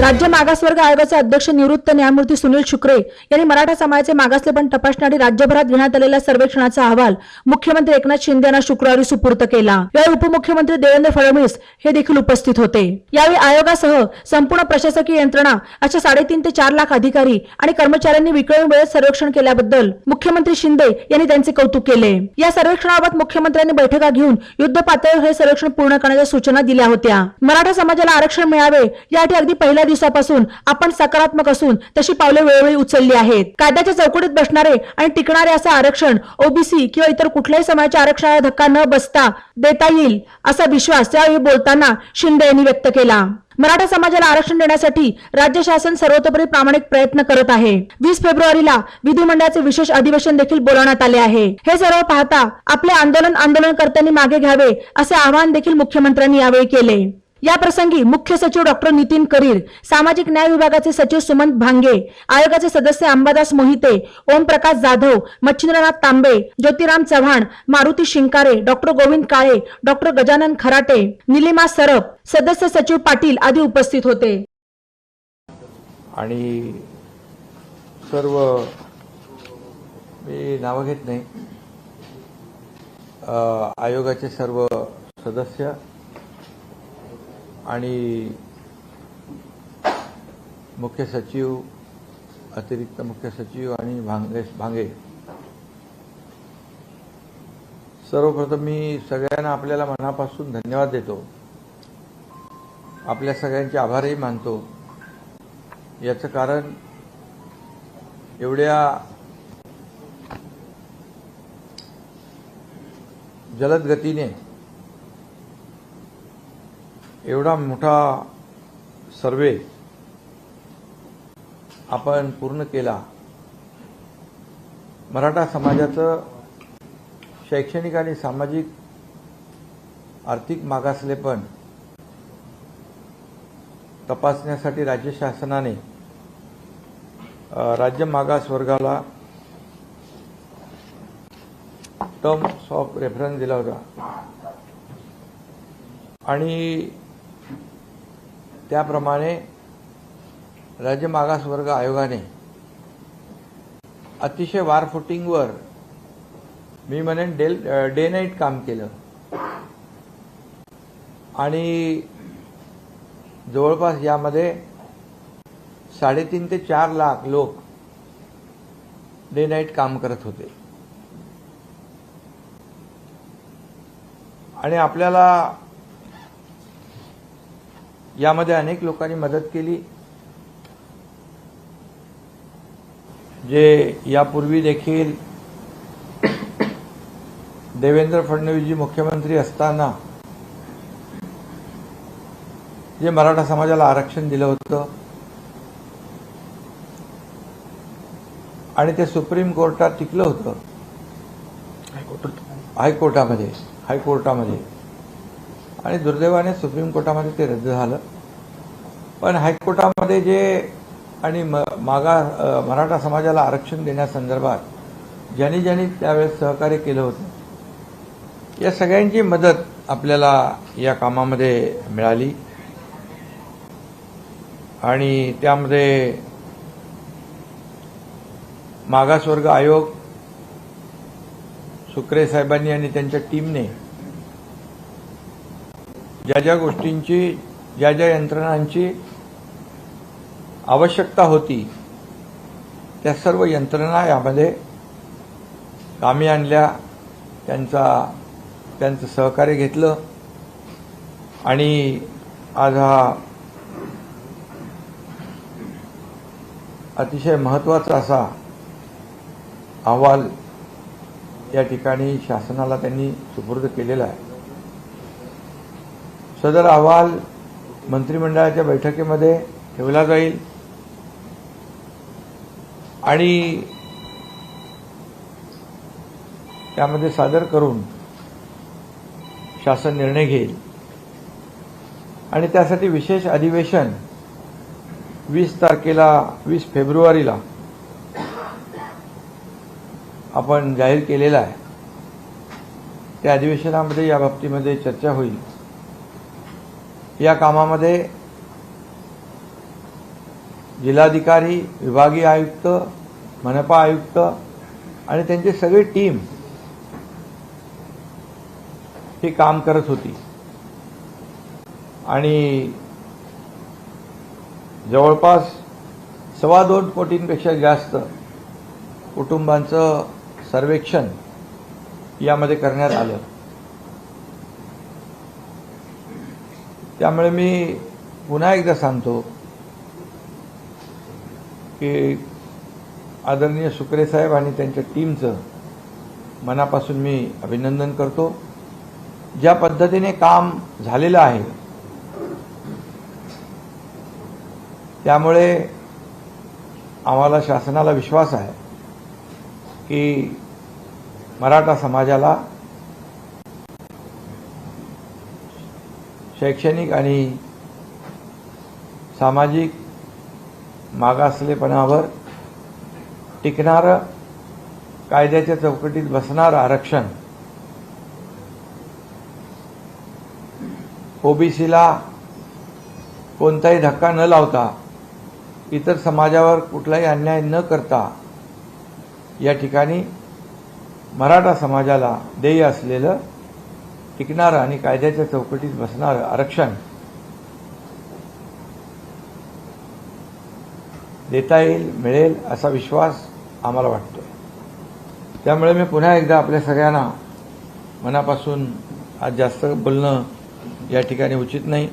राज्य मागासवर्ग आयोगाचे अध्यक्ष निवृत्त न्यायमूर्ती सुनील शुक्रे यांनी मराठा समाजाचे मागासलेपण तपासण्यासाठी राज्यभरात घेण्यात आलेल्या सर्वेक्षणाचा अहवाल मुख्यमंत्री एकनाथ शिंदे यांना शुक्रवारी सुपूर्द केला. यावेळी उपमुख्यमंत्री देवेंद्र फडणवीस हे देखील उपस्थित होते. यावेळी आयोगासह संपूर्ण प्रशासकीय यंत्रणा अशा साडेतीन ते चार लाख अधिकारी आणि कर्मचाऱ्यांनी विक्रमी वेळेत सर्वेक्षण केल्याबद्दल मुख्यमंत्री शिंदे यांनी त्यांचे कौतुक केले. या सर्वेक्षणाबाबत मुख्यमंत्र्यांनी बैठका घेऊन युद्ध पातळीवर हे सर्वेक्षण पूर्ण करण्याच्या सूचना दिल्या होत्या. मराठा समाजाला आरक्षण मिळावे यासाठी अगदी पहिल्या दिवसापासून आपण सकारात्मक असून तशी पावले वेळोवेळी उचलली आहेत. कायद्याच्या चौकटीत बसणारे आणि टिकणारे असं आरक्षण ओबीसी किंवा इतर कुठल्याही समाजाच्या आरक्षणाला धक्का न बसता देता येईल असा विश्वास यावेळी बोलताना शिंदे यांनी व्यक्त केला. मराठा समाजाला आरक्षण देण्यासाठी राज्य शासन सर्वतोपरी प्रामाणिक प्रयत्न करत आहे. वीस फेब्रुवारीला विधिमंडळाचे विशेष अधिवेशन देखील बोलावण्यात आले आहे. हे सर्व पाहता आपले आंदोलन आंदोलनकर्त्यांनी मागे घ्यावे असे आवाहन देखील मुख्यमंत्र्यांनी यावेळी केले. या प्रसंगी मुख्य सचिव डॉक्टर नितीन करीर सामाजिक न्याय विभागाचे सचिव सुमंत भांगे आयोगाचे सदस्य अंबादास मोहिते ओमप्रकाश जाधव मच्छिंद्रनाथ तांबे ज्योतिराम चव्हाण मारुती शिंकारे डॉक्टर गोविंद काळे डॉक्टर गजानन खराटे निलिमा सरप सदस्य सचिव पाटील आदी उपस्थित होते. आणि सर्व मी नावं घेत नाही. आयोगाचे सर्व सदस्य आणि मुख्य सचिव अतिरिक्त मुख्य सचिव आणि भांगे भांगे. सर्वप्रथम मी सगळ्यांना आपल्याला मनापासून धन्यवाद देतो. आपल्या सगळ्यांचे आभारही मानतो. याचं कारण एवढ्या जलद गतीने एवढा मोठा सर्वे आपण पूर्ण केला मराठा समाजाचं शैक्षणिक आणि सामाजिक आर्थिक मागासलेपण तपासण्यासाठी राज्य शासनाने राज्य मागास वर्गाला टर्म्स ऑफ रेफरन्स दिला होता. आणि त्याप्रमाणे राज्य मागासवर्ग आयोगाने अतिशय वार फुटिंगवर मी म्हणेन डेल डे नाईट काम केलं. आणि जवळपास यामध्ये साडेतीन ते चार लाख लोक डे नाईट काम करत होते. आणि आपल्याला यामध्ये अनेक लोकांनी मदत केली. जे यापूर्वी देखील देवेंद्र फडणवीसजी मुख्यमंत्री असताना जे मराठा समाजाला आरक्षण दिलं होतं आणि ते सुप्रीम कोर्टात टिकलं होतं. हायकोर्टामध्ये हायकोर्टामध्ये. आणि दुर्दैवाने सुप्रीम कोर्टामध्ये ते रद्द झालं. पण हायकोर्टामध्ये जे आणि म मागा मराठा समाजाला आरक्षण देण्यासंदर्भात ज्यांनी ज्यांनी त्यावेळेस सहकार्य केलं होतं या सगळ्यांची मदत आपल्याला या कामामध्ये मिळाली. आणि त्यामध्ये मागासवर्ग आयोग शुक्रे साहेबांनी आणि त्यांच्या टीमने ज्या ज्या गोष्टींची ज्या ज्या यंत्रणांची आवश्यकता होती त्या सर्व यंत्रणा यामध्ये कामी आणल्या त्यांचा त्यांचं सहकार्य घेतलं आणि आज हा अतिशय महत्त्वाचा असा अहवाल या ठिकाणी शासनाला त्यांनी सुपूर्द केलेला आहे. सदर अहवाल मंत्रिमंडळाच्या बैठकीमध्ये ठेवला जाईल. आणि त्यामध्ये सादर करून शासन निर्णय घेईल. आणि त्यासाठी विशेष अधिवेशन वीस तारखेला वीस फेब्रुवारीला आपण जाहीर केलेला आहे. त्या अधिवेशनामध्ये या बाबतीमध्ये चर्चा होईल. या कामामध्ये जिल्हाधिकारी विभागीय आयुक्त मनपा आयुक्त आणि त्यांची सगळी टीम ही काम करत होती. आणि जवळपास सव्वा दोन कोटींपेक्षा जास्त कुटुंबांचं सर्वेक्षण यामध्ये करण्यात आलं. त्यामुळे मी पुन्हा एकदा सांगतो की आदरणीय सुकरे साहेब आणि त्यांच्या टीमचं मनापासून मी अभिनंदन करतो. ज्या पद्धतीने काम झालेलं आहे त्यामुळे आम्हाला शासनाला विश्वास आहे की मराठा समाजाला शैक्षणिक आणि सामाजिक मागासलेपणावर टिकणारं कायद्याच्या चौकटीत बसणारं आरक्षण ओबीसीला कोणताही धक्का न लावता इतर समाजावर कुठलाही अन्याय न करता या ठिकाणी मराठा समाजाला देय असलेलं टिकणारं आणि कायद्याच्या चौकटीत बसणारं आरक्षण. देता येईल मिळेल असा विश्वास आम्हाला वाटतो त्यामुळे मी पुन्हा एकदा आपल्या सगळ्यांना मनापासून आज जास्त बोलणं या ठिकाणी उचित नाही.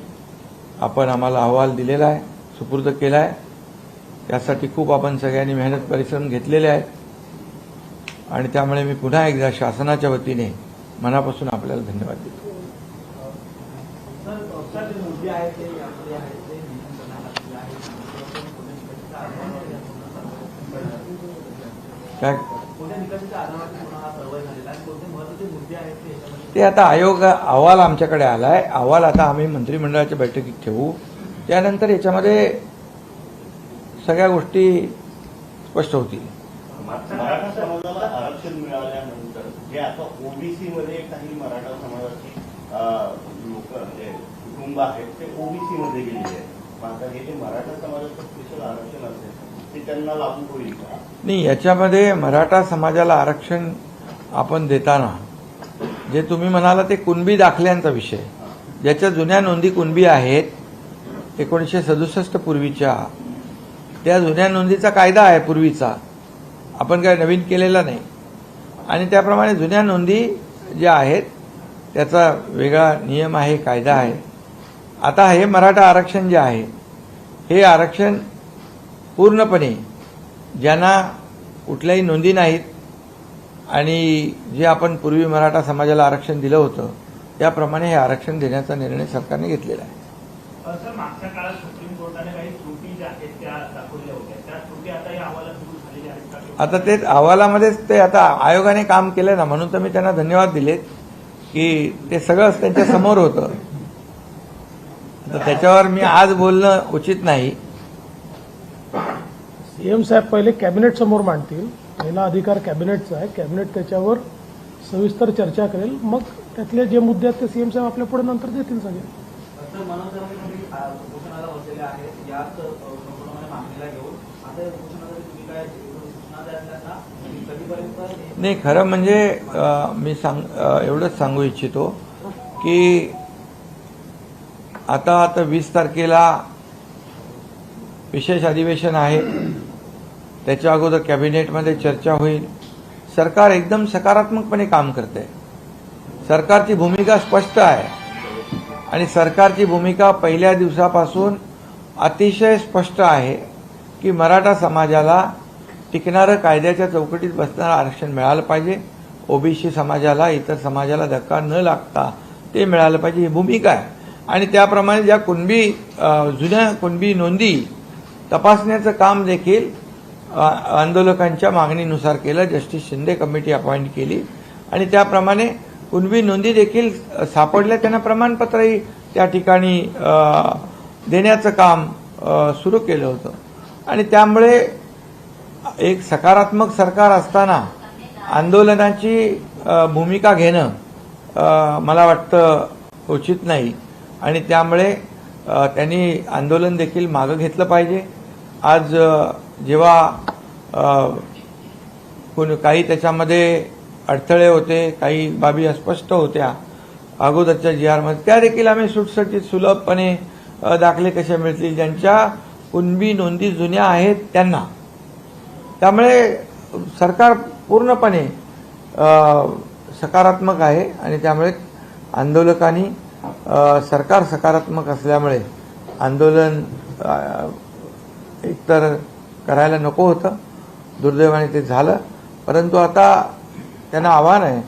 आपण आम्हाला अहवाल दिलेला आहे सुपूर्द केला आहे. त्यासाठी खूप आपण सगळ्यांनी मेहनत परिश्रम घेतलेले आहेत. आणि त्यामुळे मी पुन्हा एकदा शासनाच्या वतीने मनापासून आपल्याला धन्यवाद देतो. ते काय? ते आता आयोग अहवाल आमच्याकडे आलाय. अहवाल आता आम्ही मंत्रिमंडळाच्या बैठकीत ठेवू. त्यानंतर याच्यामध्ये सगळ्या गोष्टी स्पष्ट होतील. मराठा आता ओबीसी मध्ये काही मराठा समाजाची लोक म्हणजे कुटुंब आहेत ते ओबीसी मध्ये गेलेले आहेत. मग आता हे जे मराठा समाजाचं स्पेशल आरक्षण असेल ते त्यांना लागू होईल का? नाही याच्यामध्ये मराठा समाजाला आरक्षण आपण देताना जे तुम्ही म्हणाला ते कुणबी दाखल्यांचा विषय. ज्याच्या जुन्या नोंदी कुणबी आहेत एकोणीसशे सदुसष्ट पूर्वीच्या त्या जुन्या नोंदीचा कायदा आहे पूर्वीचा. आपण काय नवीन केलेला नाही. आणि त्याप्रमाणे जुन्या नोंदी ज्या आहेत त्याचा वेगळा नियम आहे कायदा आहे. आता हे मराठा आरक्षण जे आहे हे आरक्षण पूर्णपणे ज्यांना कुठल्याही नोंदी नाहीत आणि जे आपण पूर्वी मराठा समाजाला आरक्षण दिलं होतं त्याप्रमाणे हे आरक्षण देण्याचा निर्णय सरकारने घेतलेला आहे सर मागच्या काळात सुप्रीम कोर्टाने काही त्रुटी ज्या आहेत त्या दाखवल्या होत्या त्या त्रुटी आता या अहवालात दूर झालेल्या आहेत का किंवा आता तेच अहवालामध्येच ते आता आयोगाने काम केलं ना म्हणून तर मी त्यांना धन्यवाद दिलेत की ते सगळंच त्यांच्यासमोर होतं. आता त्याच्यावर मी आज बोलणं उचित नाही. सीएम साहेब पहिले कॅबिनेट समोर मांडतील. पहिला अधिकार कॅबिनेटचा आहे. कॅबिनेट त्याच्यावर सविस्तर चर्चा करेल. मग त्यातले जे मुद्दे आहेत ते सीएम साहेब आपल्या पुढे नंतर देतील सगळे. सर मनोधर्मी उपोषणाला बसलेले आहेत याच अ, संपूर्णपणे मागणीला घेऊन आता तुम्ही काय नाही खरं म्हणजे मी सांग एवढंच सांगू इच्छितो की आता आता वीस तारखेला विशेष अधिवेशन आहे. त्याच्या अगोदर कॅबिनेटमध्ये चर्चा होईल. सरकार एकदम सकारात्मकपणे काम करते सरकारची भूमिका स्पष्ट आहे. आणि सरकारची भूमिका पहिल्या दिवसापासून अतिशय स्पष्ट आहे की मराठा समाजाला टिकणारं कायद्याच्या चौकटीत बसणारं आरक्षण मिळालं पाहिजे. ओबीसी समाजाला इतर समाजाला धक्का न लागता ते मिळालं पाहिजे ही भूमिका आहे. आणि त्याप्रमाणे ज्या कुणबी जुन्या कुणबी नोंदी तपासण्याचं काम देखील आंदोलकांच्या मागणीनुसार केलं. जस्टिस शिंदे कमिटी अपॉइंट केली. आणि त्याप्रमाणे कुणबी नोंदी देखील सापडल्या. त्यांना प्रमाणपत्रही त्या ठिकाणी देण्याचं काम सुरू केलं होतं. आणि त्यामुळे एक सकारात्मक सरकार असताना आंदोलनाची भूमिका घेणं मला वाटतं उचित नाही. आणि त्यामुळे त्यांनी आंदोलन देखील मागं घेतलं पाहिजे. आज जेव्हा कोणी काही त्याच्यामध्ये अडथळे होते काही बाबी अस्पष्ट होत्या अगोदरच्या जी आरमध्ये त्या देखील आम्ही सुटसुटीत सुलभपणे दाखले कसे मिळतील ज्यांच्या कुणबी नोंदी जुन्या आहेत त्यांना त्यामुळे सरकार पूर्णपणे सकारात्मक आहे आणि त्यामुळे आंदोलकांनी सरकार सकारात्मक असल्यामुळे आंदोलन एकतर करायला नको होतं दुर्दैवाने ते झालं. परंतु आता त्यांना आव्हान आहे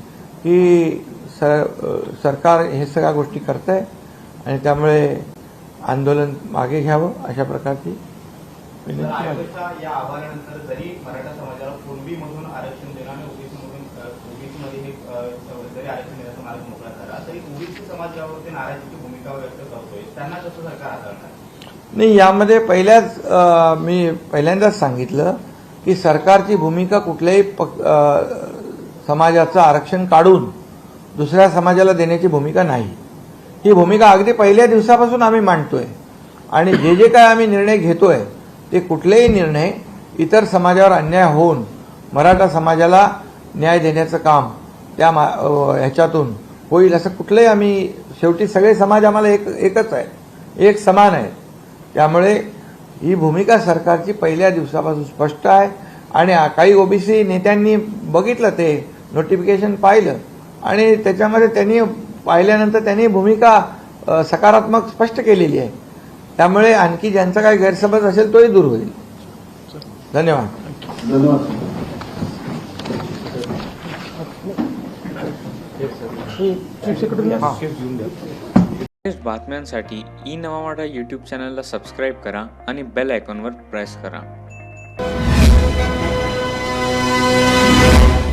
की सर सरकार हे सगळ्या गोष्टी करत आहे आणि त्यामुळे आंदोलन मागे घ्यावं अशा प्रकारची विनंती आहे. आयोगाच्या या अहवालानंतर जरी मराठा समाजाला कुणबीमधून आरक्षण देणं आणि ओबीसी मधून ओबीसी मध्ये हे अ, जरी आरक्षण देण्याचा मार्ग मोकळा झाला तरी ओबीसी समाज यावरती नाराजीची भूमिका व्यक्त करतोय. त्यांना कसं सरकार हाताळणार? नाही यामध्ये पहिल्याच मी पहिल्यांदाच सांगितलं की सरकारची भूमिका कुठल्याही समाजाचं आरक्षण काढून दुसऱ्या समाजाला देण्याची भूमिका नाही. ही भूमिका अगदी पहिल्या दिवसापासून आम्ही मांडतोय. आणि जे जे काय आम्ही निर्णय घेतोय ते कुठलेही निर्णय इतर समाजावर अन्याय होऊन मराठा समाजाला न्याय देण्याचं काम त्या मा ह्याच्यातून होईल असं कुठलंही आम्ही शेवटी सगळे समाज आम्हाला एक एकच आहे. एक समान आहे. त्यामुळे ही भूमिका सरकारची पहिल्या दिवसापासून स्पष्ट आहे आणि काही ओबीसी नेत्यांनी बघितलं ते नोटिफिकेशन पाहिलं आणि त्याच्यामध्ये त्यांनी पाहिल्यानंतर त्यांनी भूमिका सकारात्मक स्पष्ट केलेली आहे. त्यामुळे आणखी ज्यांचा काही गैरसमज असेल तोही दूर होईल. धन्यवाद. बातम्यांसाठी ई नवा मराठा यूट्यूब चॅनलला सबस्क्राईब करा आणि बेल आयकॉनवर प्रेस करा.